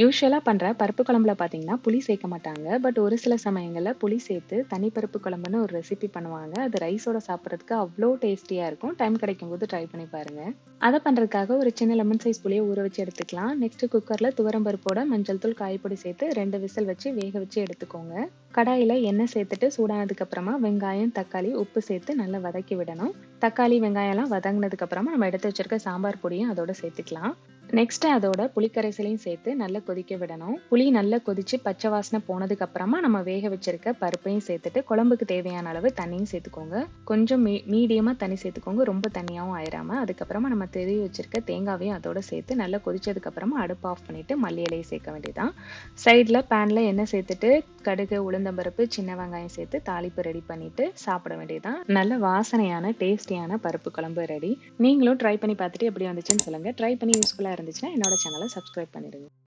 யூஸ்வலாக பண்ணுற பருப்பு குழம்புல பார்த்தீங்கன்னா, புளி சேர்க்க மாட்டாங்க. பட் ஒரு சில சமயங்களில் புளி சேர்த்து தனி பருப்பு குழம்புன்னு ஒரு ரெசிபி பண்ணுவாங்க. அது ரைஸோட சாப்பிட்றதுக்கு அவ்வளோ டேஸ்டியாக இருக்கும். டைம் கிடைக்கும்போது ட்ரை பண்ணி பாருங்கள் அதை பண்ணுறதுக்காக ஒரு சின்ன லெமன் சைஸ் புளியை ஊற வச்சு எடுத்துக்கலாம். நெக்ஸ்ட் குக்கரில் துவரம் பருப்போட மஞ்சள் தூள், காயப்பொடி சேர்த்து ரெண்டு விசில் வச்சு வேக வச்சு எடுத்துக்கோங்க. கடாயில் எண்ணெய் சேர்த்துட்டு சூடானதுக்கப்புறமா வெங்காயம், தக்காளி, உப்பு சேர்த்து நல்லா வதக்கி விடணும். தக்காளி, வெங்காயம்லாம் வதங்கினதுக்கப்புறமா நம்ம எடுத்து வச்சிருக்க சாம்பார் பொடியும் அதோட சேர்த்துக்கலாம். நெக்ஸ்ட் அதோட புளிக்கரைசலையும் சேர்த்து நல்லா கொதிக்க விடணும். புளி நல்லா கொதிச்சு பச்சை வாசனை போனதுக்கு அப்புறமா நம்ம வேக வச்சிருக்க பருப்பையும் சேர்த்துட்டு குழம்புக்கு தேவையான அளவு தண்ணியும் சேர்த்துக்கோங்க. கொஞ்சம் மீ மீடியமா தண்ணி சேர்த்துக்கோங்க. ரொம்ப தண்ணியாகவும் ஆயிராம. அதுக்கப்புறமா நம்ம தெரிய வச்சிருக்க தேங்காவையும் அதோட சேர்த்து நல்லா கொதிச்சதுக்கு அப்புறமா அடுப்பு ஆஃப் பண்ணிட்டு மல்லி இலையை சேர்க்க வேண்டியதுதான். சைடில் பேனில் எண்ணெய் சேர்த்துட்டு கடுகு, உளுந்தம்பருப்பு, சின்ன வெங்காயம் சேர்த்து தாளிப்பு ரெடி பண்ணிட்டு சாப்பிட வேண்டியதுதான். நல்ல வாசனையான டேஸ்டியான பருப்பு குழம்பு ரெடி. நீங்களும் ட்ரை பண்ணி பார்த்துட்டு எப்படி வந்துச்சுன்னு சொல்லுங்கள் ட்ரை பண்ணி யூஸ்ஃபுல்லாக இருந்துச்சுன்னா என்னோட சேனலை சப்ஸ்கிரைப் பண்ணிடுங்க.